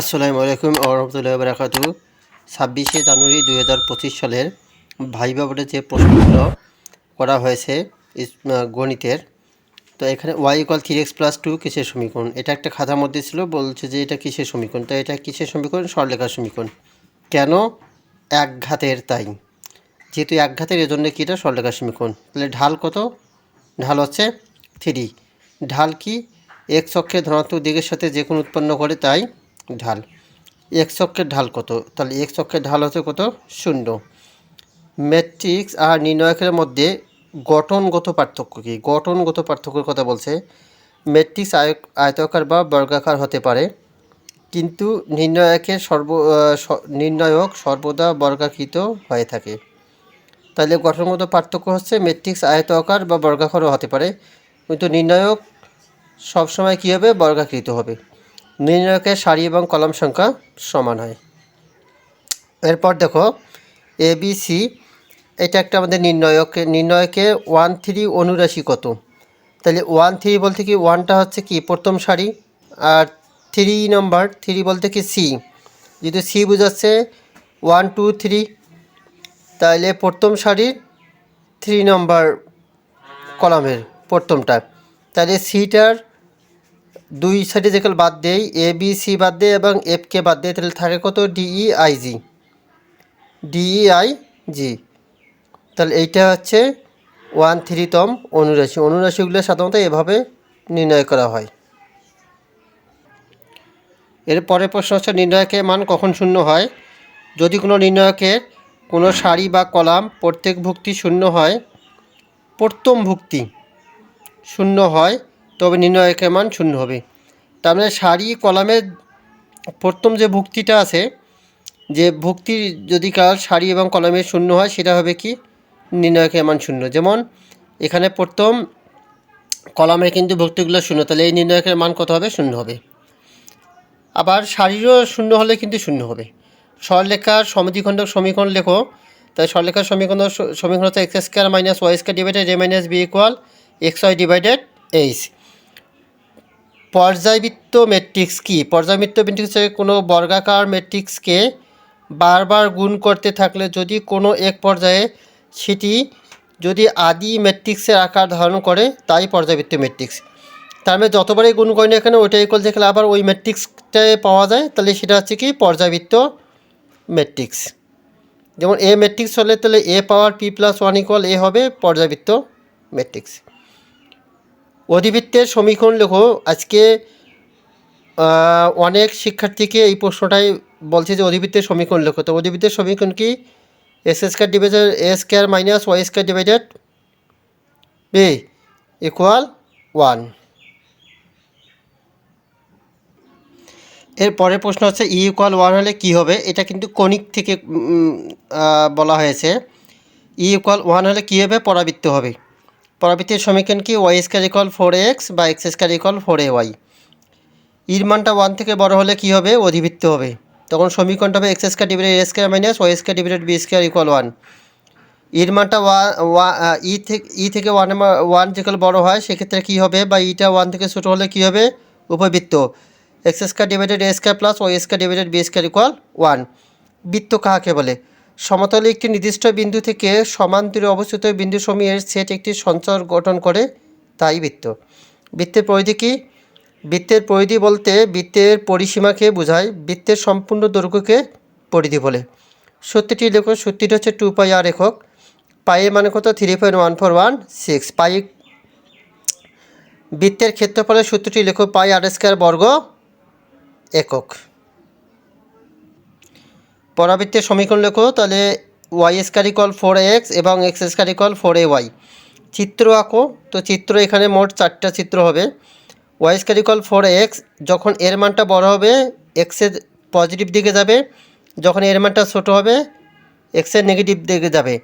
আসসালামু আলাইকুম আহমতুল্লাহ বারাকাতু ছাব্বিশে জানুয়ারি দুই হাজার পঁচিশ সালের ভাইবা বোর্ডে যে প্রশ্নগুলো করা হয়েছে গণিতের, তো এখানে y equal three x plus two কিসের সমীকরণ? এটা একটা খাতার মধ্যে ছিল, বলছে যে এটা কিসের সমীকরণ? তো এটা কিসের সমীকরণ? সরলেখার সমীকরণ। কেন? এক ঘাতের তাই। যেহেতু এক ঘাতের এজন্য কি এটা? সরলেখার সমীকরণ। তাহলে ঢাল কত? ঢাল হচ্ছে থ্রি ঢাল কি? এক্স অক্ষের ধনাত্মক দিকের সাথে যে কোনো উৎপন্ন করে, তাই ঢাল। এক্স অক্ষের ঢাল কত? তাহলে এক্স অক্ষের ঢাল হচ্ছে কত? শূন্য। ম্যাট্রিক্স আর নির্ণায়কের মধ্যে গঠনগত পার্থক্য কি? গঠনগত পার্থক্যের কথা বলছে। ম্যাট্রিক্স আয় আয়তাকার বা বর্গাকার হতে পারে। কিন্তু নির্ণায়কের সর্ব নির্ণায়ক সর্বদা বর্গাকৃত হয়ে থাকে। তাহলে গঠনগত পার্থক্য হচ্ছে ম্যাট্রিক্স আয়তাকার বা বর্গাকারও হতে পারে। কিন্তু নির্ণায়ক সবসময় কী হবে? বর্গাকৃত হবে। নির্ণায়কের সারি এবং কলাম সংখ্যা সমান হয়। এরপর দেখো এ বি সি এটা একটা আমাদের নির্ণায়ক, নির্ণয়কে ওয়ান থ্রি অনুরাশি কত? তাহলে ওয়ান থ্রি বলতে কি ওয়ানটা হচ্ছে কি, প্রথম সারি, আর থ্রি নাম্বার থ্রি বলতে কি সি যদি সি বোঝাচ্ছে ওয়ান টু থ্রি তাহলে প্রথম সারির থ্রি নম্বর কলামের প্রথমটা। তাহলে সিটার দুই সাইডে যেগুলো বাদ দেই এ বি সি বাদ দেয় এবং এফকে বাদ দেয় তাহলে থাকে কত? D I G D I G তাহলে এইটা হচ্ছে ওয়ান থ্রিতম অনুরাশি। অনুরাশিগুলো সাধারণত এভাবে নির্ণয় করা হয়। এর পরের প্রশ্ন হচ্ছে, নির্ণয়কের মান কখন শূন্য হয়? যদি কোনো নির্ণয়কের কোনো সারি বা কলাম প্রত্যেক ভুক্তি শূন্য হয় প্রথম ভুক্তি শূন্য হয় তবে নির্ণয়কের মান শূন্য হবে। তার মানে সারি কলামের প্রথম যে ভুক্তিটা আছে, যে ভুক্তি যদি কার সারি এবং কলামের শূন্য হয়, সেটা হবে কি? নির্ণয়কের মান শূন্য। যেমন এখানে প্রথম কলামের কিন্তু ভুক্তিগুলো শূন্য, তাহলে এই নির্ণয়কের মান কত হবে? শূন্য হবে। আবার সারিরও শূন্য হলে কিন্তু শূন্য হবে। সরলেখার সমিতিখণ্ডক সমীকরণ লেখো, তাই সরলেখার সমীকরণ সমীকরণ হচ্ছে x square minus y square divided a minus b equal x y divided h পর্যায়বৃত্ত ম্যাট্রিক্স কি? পর্যায়বৃত্ত ম্যাট্রিক্সে কোনো বর্গাকার ম্যাট্রিক্সকে বারবার গুণ করতে থাকলে যদি কোনো এক পর্যায়ে সেটি যদি আদি ম্যাট্রিক্সের আকার ধারণ করে, তাই পর্যায়বৃত্ত ম্যাট্রিক্স তার মানে যতবারই গুণ করি এখানে ওইটা ইকুয়াল যেখানে আবার ওই ম্যাট্রিক্সটায় পাওয়া যায়, তাহলে সেটা হচ্ছে কি পর্যায়বৃত্ত ম্যাট্রিক্স যেমন এ ম্যাট্রিক্স হলে তাহলে a power p plus one equal a হবে পর্যায়বৃত্ত ম্যাট্রিক্স অধিবৃত্তের সমীকরণ লেখো। আজকে অনেক শিক্ষার্থীকে এই প্রশ্নটাই বলছে যে অধিবৃত্তের সমীকরণ লেখো। তো অধিবৃত্তের সমীকরণ কি? S square divided, a square minus y square divided b equal one. এর পরের প্রশ্ন হচ্ছে, ই ইকুয়াল ওয়ান হলে কী হবে? এটা কিন্তু কণিক থেকে বলা হয়েছে। ই ইকুয়াল ওয়ান হলে কী হবে? পরাবৃত্ত হবে। পরাবৃত্তের সমীকরণ কি? Y square equal four x বা x square equal four a y ইর মানটা ওয়ান থেকে বড় হলে কী হবে? অধিবৃত্ত হবে। তখন সমীকরণটা হবে x square divided a square minus y square divided b square equal one ইর মানটা ওয়া ই থেকে ই থেকে ওয়ান ওয়ান যেগুলো বড় হয়, সেক্ষেত্রে কী হবে? বা ইটা ওয়ান থেকে ছোটো হলে কী হবে? উপবৃত্ত। X square divided a square plus y square divided b square equal one বৃত্ত কাহাকে বলে? সমতলে একটি নির্দিষ্ট বিন্দু থেকে সমান্তরে অবস্থিত বিন্দু বিন্দুসমূহের সেট একটি সঞ্চর গঠন করে তাই বৃত্ত। বৃত্তের পরিধি কি? বৃত্তের পরিধি বলতে বৃত্তের পরিসীমাকে বোঝায়, বৃত্তের সম্পূর্ণ দৈর্ঘ্যকে পরিধি বলে। সত্যিটি লেখক সত্যিটি হচ্ছে টু পাই আর একক। পাইয়ের মানে কত? Three point one four one six pi বৃত্তের ক্ষেত্রফলের সূত্রটি লেখো পাই আর স্কোয়ার বর্গ একক। পরাবৃত্তের সমীকরণ লেখো, তাহলে y square equal four x এবং x square equal four a y চিত্র আঁকো, তো চিত্র এখানে মোট চারটা চিত্র হবে। Y square equal four x যখন এর মানটা বড় হবে এক্সের পজিটিভ দিকে যাবে। যখন এর মানটা ছোটো হবে এক্সের নেগেটিভ দিকে যাবে।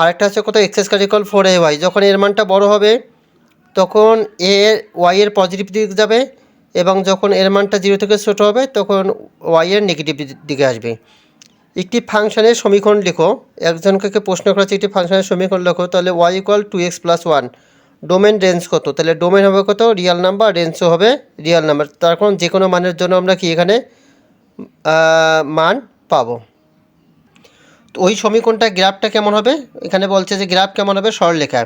আরেকটা হচ্ছে কত? X square equal four a y যখন এর মানটা বড় হবে, তখন এ ওয়াই এর পজিটিভ দিকে যাবে এবং যখন এর মানটা জিরো থেকে ছোটো হবে, তখন ওয়াই এর নেগেটিভ দিকে আসবে। একটি ফাংশনের সমীকরণ লেখো। একজনকে প্রশ্ন করা হচ্ছে একটি ফাংশনের সমীকরণ লেখো, তাহলে y equal two x plus one domain range কত? তাহলে ডোমেন হবে কত? রিয়াল নাম্বার রেঞ্জও হবে রিয়াল নাম্বার তার কারণ যে কোনো মানের জন্য আমরা কি এখানে মান পাবো। তো ওই সমীকরণটা গ্রাফটা কেমন হবে? এখানে বলছে যে গ্রাফ কেমন হবে? সরলরেখা।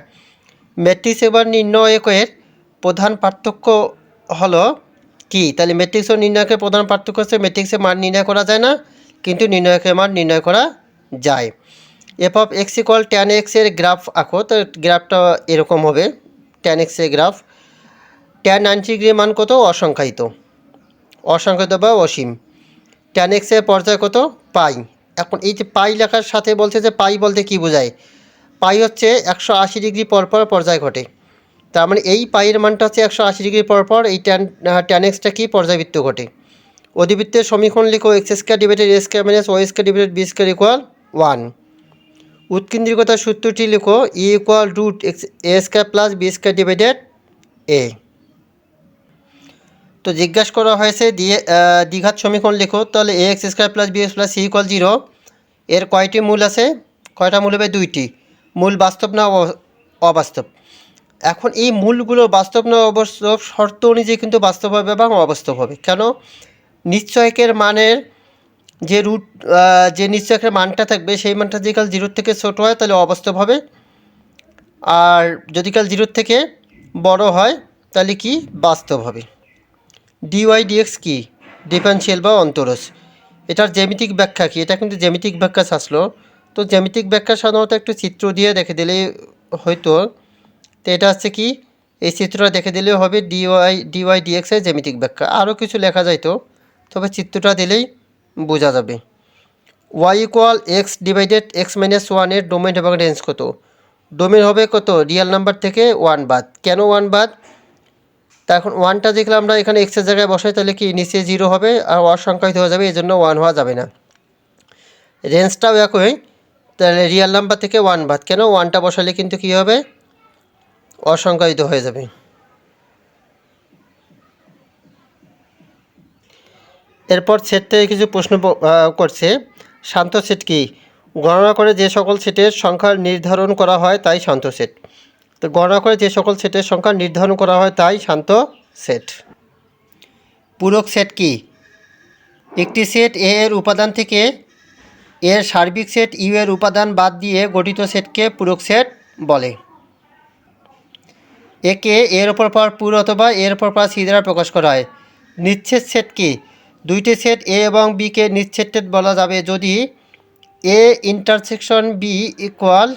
ম্যাট্রিক্স এবার নির্ণয়কের প্রধান পার্থক্য হলো কি? তাহলে ম্যাট্রিক্স ও নির্ণয়কের প্রধান পার্থক্য হচ্ছে ম্যাট্রিক্সের মান নির্ণয় করা যায় না। কিন্তু মান নির্ণয় করা যায়। F of x equal tan এক্সের গ্রাফ আঁকো, তো গ্রাফটা এরকম হবে। ট্যান এক্সের গ্রাফ ট্যান নাইনটি ডিগ্রি মান কত? অসংখ্যায়িত। অসংখ্যায়িত বা অসীম। ট্যান এক্সের পর্যায় কত? পাই। এখন এই যে পাই লেখার সাথে বলছে যে পাই বলতে কি বোঝায়? পাই হচ্ছে একশো আশি ডিগ্রি পর পর পর্যায় ঘটে। তার মানে এই পাইয়ের মানটা হচ্ছে একশো আশি ডিগ্রি পর পর এই ট্যান ট্যান এক্সটা কি পর্যায়বৃত্ত ঘটে? অধিবৃত্তের সমীকরণ লিখো x square divided a square minus y square divided b square equal one উৎকেন্দ্রিকতার সূত্রটি লিখো e equal root x a square plus b square divided a তো জিজ্ঞাসা করা হয়েছে দ্বিঘাত সমীকরণ লেখো, তাহলে a x square plus b x plus c equal zero এর কয়টি মূল আছে? কয়টা মূল হবে? দুইটি। মূল বাস্তব না অবাস্তব? এখন এই মূলগুলো বাস্তব না অবাস্তব শর্ত অনুযায়ী কিন্তু বাস্তব হবে এবং অবাস্তব হবে। কেন? নিশ্চয়কের মানের যে রুট যে নিশ্চয়কের মানটা থাকবে, সেই মানটা যদি কাল জিরোর থেকে ছোটো হয়, তাহলে অবাস্তব হবে। আর যদি কাল জিরোর থেকে বড় হয়, তাহলে কি? বাস্তব হবে। ডিওয়াই ডিএক্স কি? ডিফারেন্সিয়াল বা অন্তরস এটার জ্যামিতিক ব্যাখ্যা কি? এটা কিন্তু জ্যামিতিক ব্যাখ্যা আসলো তো জ্যামিতিক ব্যাখ্যা সাধারণত একটু চিত্র দিয়ে দেখে দিলে হয়তো। তো এটা হচ্ছে কি? এই চিত্রটা দেখে দিলেও হবে ডিওয়াই ডিওয়াই ডিএক্সের জ্যামিতিক ব্যাখ্যা। আরও কিছু লেখা যাইতো তবে চিত্রটা দিলেই বোঝা যাবে। Y equal x divided x minus ওয়ানের ডোমেন এবং রেঞ্জ কত? ডোমেন হবে কত? রিয়েল নাম্বার থেকে ওয়ান বাদ। কেন ওয়ান বাদ? তা এখন ওয়ানটা দেখলে আমরা এখানে এক্সের জায়গায় বসাই, তাহলে কি নিচে জিরো হবে আর অসংখ্যায়িত হয়ে যাবে এই জন্য ওয়ান হওয়া যাবে না। রেঞ্জটাও একই, তাহলে রিয়েল নাম্বার থেকে ওয়ান বাদ। কেন ওয়ানটা বসালে কিন্তু কী হবে? অসংখ্যায়িত হয়ে যাবে। এরপর সেট থেকে কিছু প্রশ্ন করছে। শান্ত সেট কি? গণনা করে যে সকল সেটের সংখ্যা নির্ধারণ করা হয় তাই শান্ত সেট তো গণনা করে যে সকল সেটের সংখ্যা নির্ধারণ করা হয় তাই শান্ত সেট পূরক সেট কি? একটি সেট এ এর উপাদান থেকে এর সার্বিক সেট ইউ এর উপাদান বাদ দিয়ে গঠিত সেটকে পূরক সেট বলে। একে এর ওপর পার পুর অথবা এর ওপর পার সি দ্বারা প্রকাশ করা হয়। নিচ্ছেদ সেট কি? দুইটি সেট এ এবং বিকে নিচ্ছেদ বলা যাবে যদি a intersection b equal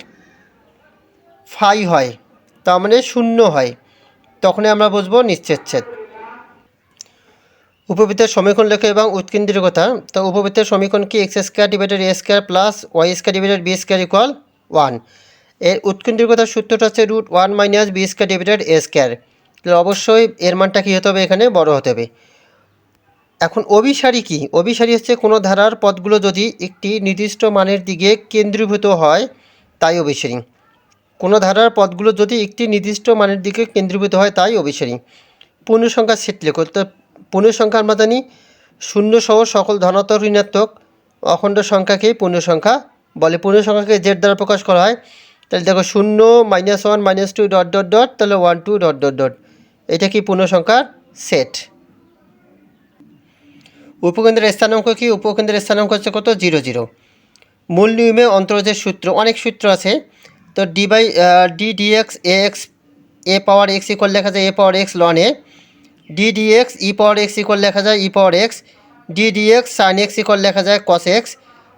phi হয়, তার মানে শূন্য হয়, তখনই আমরা বুঝব নিশ্চেচ্ছেদ উপবৃত্তের সমীকরণ লেখো এবং উৎকেন্দ্রিকতা তো উপবৃত্তের সমীকরণ কি? X square divided a square plus y square divided b square equal ওয়ানের উৎকেন্দ্রিকতার সূত্রটা হচ্ছে root one minus b square divided a square তাহলে অবশ্যই এর মানটা কী হতে হবে? এখানে বড় হতে হবে। এখন অভিসারী কি? অভিসারী হচ্ছে কোনো ধারার পদগুলো যদি একটি নির্দিষ্ট মানের দিকে কেন্দ্রীভূত হয়, তাই অভিসারী। কোনো ধারার পদগুলো যদি একটি নির্দিষ্ট মানের দিকে কেন্দ্রীভূত হয়, তাই অভিসারী। পূর্ণ সংখ্যার সেট লেখো। তো পূর্ণ সংখ্যার আমরা জানি শূন্য সহ সকল ধনাত্মক ঋণাত্মক অখণ্ড সংখ্যাকেই পূর্ণ সংখ্যা বলে। পূর্ণ সংখ্যাকে জেড দ্বারা প্রকাশ করা হয়, তাহলে দেখো শূন্য minus one minus two dot dot dot তাহলে one two dot dot dot এটা কি পূর্ণ সংখ্যার সেট? উপকেন্দ্রের স্থানাঙ্ক কি? উপকেন্দ্রের স্থানাঙ্ক হচ্ছে কত? Zero zero. মূল নিয়মে অন্তর্জের সূত্র, অনেক সূত্র আছে। তো d by d d x a x a power x equal লেখা যায় a power x ln a d d x e power x equal লেখা যায় e power x d d x sine x equal লেখা যায় cos x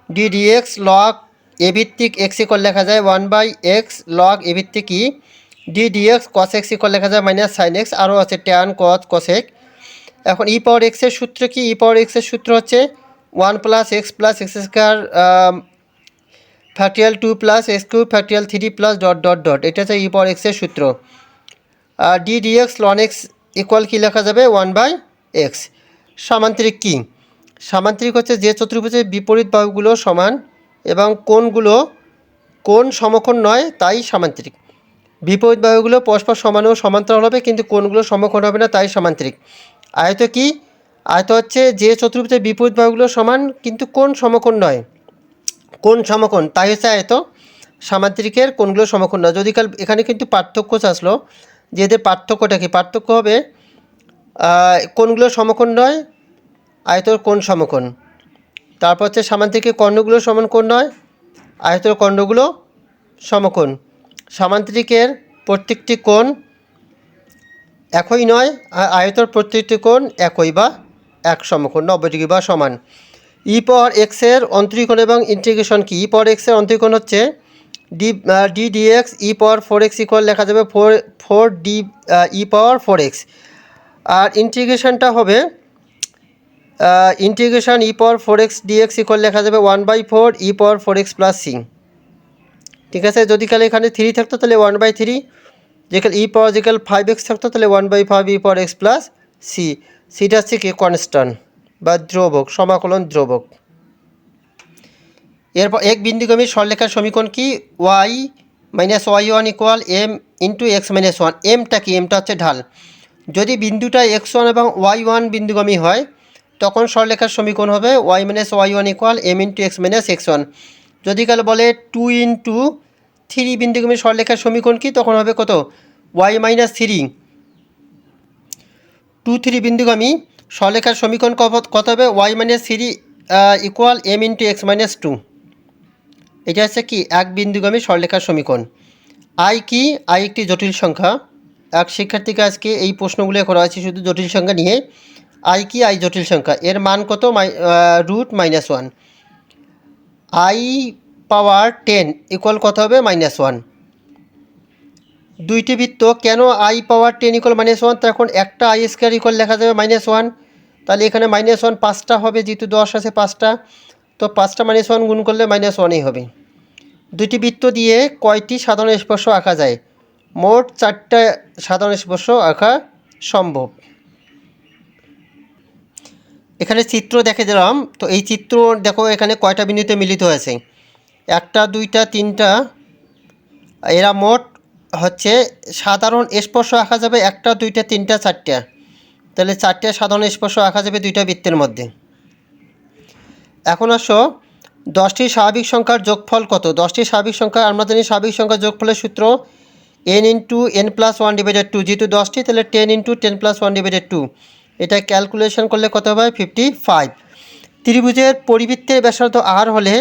d d x log a ভিত্তিক x equal লেখা যায় one by x log a ভিত্তিক e d d x cos x equal লেখা যায় মাইনাস সাইন এক্স আরও আছে ট্যান কস কসেক এখন ই পাওয়ার এক্সের সূত্র কি? ই পাওয়ার এক্সের সূত্র হচ্ছে one plus X plus X square factorial two plus X cube factorial three plus dot dot dot এটা হচ্ছে ই পাওয়ার এক্সের সূত্র। D D X ln X equal কী লেখা যাবে? ওয়ান বাই এক্স সামান্তরিক কী? সামান্তরিক হচ্ছে যে চতুর্ভুজের বিপরীত বাহুগুলো সমান এবং কোনগুলো কোন সমকোণ নয়, তাই সামান্তরিক। বিপরীত বাহুগুলো পরস্পর সমান ও সমান্তরাল হবে, কিন্তু কোনগুলো সমকোণ হবে না, তাই সামান্তরিক। আয়ত কি? আয়ত হচ্ছে যে চতুর্ভুজের বিপরীত বাহুগুলো সমান, কিন্তু কোন সমকোণ নয়। কোন সমকোণ? তাই হচ্ছে আয়ত। সামান্তরিকের কোনগুলো সমকোণ নয়। যদি কাল এখানে কিন্তু পার্থক্য আসলো, যে এদের পার্থক্যটা কি? পার্থক্য হবে কোনগুলো সমকোণ নয়, আয়তর কোন সমকোণ। তারপর হচ্ছে সামান্তিকে কর্ণগুলো সমান কোণ নয়, আয়তর কর্ণগুলো সমকোণ। সামান্তরিকের প্রত্যেকটি কোণ একই নয় আয়তর প্রত্যেকটি কোণ একই বা এক সমকোণ নব্বই ডিগ্রি বা সমান। ই পাওয়ার এক্সের অন্তরীকোণ এবং ইন্টিগ্রেশন কি? ই পাওয়ার এক্সের অন্তরীকোণ হচ্ছে d d dx e power four x equal লেখা যাবে four four d e power four x আর ইন্টিগ্রেশনটা হবে integration e power four x dx equal লেখা যাবে one by four e power four x plus c ঠিক আছে? যদি কালে এখানে থ্রি থাকতো, তাহলে ওয়ান বাই থ্রি যেখানে ই পাওয়ার যেখানে ফাইভ এক্স থাকতো, তাহলে one by five e power x plus c সিটা হচ্ছে কি? কনস্ট্যান্ট বা ধ্রুবক, সমাকলন ধ্রুবক। এরপর এক বিন্দুগামী সরলেখার সমীকরণ কি? Y minus Y one equal M into X minus one এমটা কি? এমটা হচ্ছে ঢাল। যদি বিন্দুটা এক্স ওয়ান এবং ওয়াই ওয়ান বিন্দুগামী হয়, তখন সরলেখার সমীকরণ হবে Y minus Y one equal M into X minus X one যদি কাল বলে টু ইন্টু থ্রি বিন্দুগামী সরলেখার সমীকরণ কি? তখন হবে কত? Y minus three two three বিন্দুগামী সরলেখার সমীকরণ কত- হবে? Y minus three equal M into X minus two এটা হচ্ছে কি? এক বিন্দুগামী সরলেখার সমীকরণ। আই কি? আই একটি জটিল সংখ্যা। এক শিক্ষার্থীকে আজকে এই প্রশ্নগুলো করা হয়েছে শুধু জটিল সংখ্যা নিয়ে। আই কি? আই জটিল সংখ্যা। এর মান কত? মাই root minus one i power ten equal কত হবে? মাইনাস ওয়ান দুইটি বৃত্ত, কেন i power ten equal minus one তখন একটা আই স্কোয়ার ইকুয়াল লেখা যাবে মাইনাস ওয়ান তাহলে এখানে মাইনাস ওয়ান পাঁচটা হবে, যেহেতু দশ আছে পাঁচটা। তো পাঁচটা মাইনাস ওয়ান গুণ করলে মাইনাস ওয়ানই হবে। দুটি বৃত্ত দিয়ে কয়টি সাধারণ স্পর্শ আঁকা যায়? মোট চারটা সাধারণ স্পর্শ আঁকা সম্ভব। এখানে চিত্র দেখে দিলাম। তো এই চিত্র দেখো, এখানে কয়টা বিন্দুতে মিলিত হয়েছে? একটা, দুইটা, তিনটা, এরা মোট হচ্ছে সাধারণ স্পর্শ আঁকা যাবে একটা, দুইটা, তিনটা, চারটা। তাহলে চারটে সাধারণ স্পর্শ আঁকা যাবে দুইটা বৃত্তের মধ্যে। এখন আসো, দশটি স্বাভাবিক সংখ্যার যোগফল কত? দশটি স্বাভাবিক সংখ্যা, আমরা জানি স্বাভাবিক সংখ্যার যোগফলের সূত্র n into n plus one divided by two দশটি, তাহলে ten into ten plus one divided by two calculation করলে কত হবে? ফিফটি ফাইভ ত্রিভুজের পরিবৃত্তের ব্যাসার্ধ আর হলে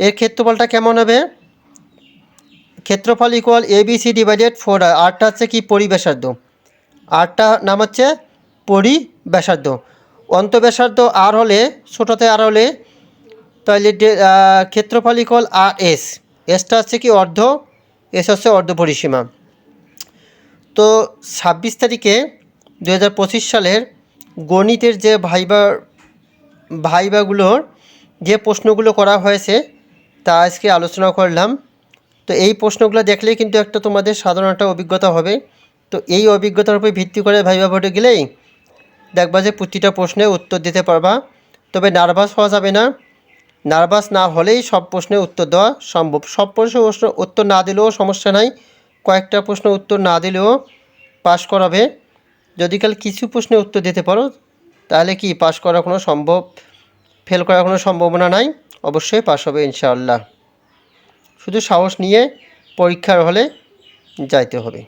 এর ক্ষেত্রফলটা কেমন হবে? ক্ষেত্রফল equal a b c divided by four r হচ্ছে কি? পরিব্যাসার্ধ আরটা নাম হচ্ছে পরিব্যাসার্ধ অন্তব্যাসার্ধ আর হলে, ছোটোতে আর হলে, তাহলে ক্ষেত্রফল ইকুয়াল আর এস এসটা হচ্ছে কি? অর্ধ। এস হচ্ছে অর্ধ পরিসীমা। তো ছাব্বিশ তারিখে দু হাজার পঁচিশ সালের গণিতের যে ভাইবা, ভাইবাগুলোর যে প্রশ্নগুলো করা হয়েছে তা আজকে আলোচনা করলাম। তো এই প্রশ্নগুলো দেখলেই কিন্তু একটা তোমাদের সাধারণ একটা অভিজ্ঞতা হবে। তো এই অভিজ্ঞতার উপর ভিত্তি করে ভাইবা ভোটে গেলেই দেখবা যে প্রতিটা প্রশ্নের উত্তর দিতে পারবা। তবে নার্ভাস হওয়া যাবে না। নার্ভাস না হলেই সব প্রশ্নের উত্তর দেওয়া সম্ভব। সব প্রশ্নের প্রশ্ন উত্তর না দিলেও সমস্যা নাই। কয়েকটা প্রশ্ন উত্তর না দিলেও পাশ করাবে। যদি কাল কিছু প্রশ্নের উত্তর দিতে পারো, তাহলে কি পাশ করা কোনো সম্ভব? ফেল করার কোনো সম্ভাবনা নাই। অবশ্যই পাশ হবে ইনশাআল্লাহ। শুধু সাহস নিয়ে পরীক্ষার হলে যাইতে হবে।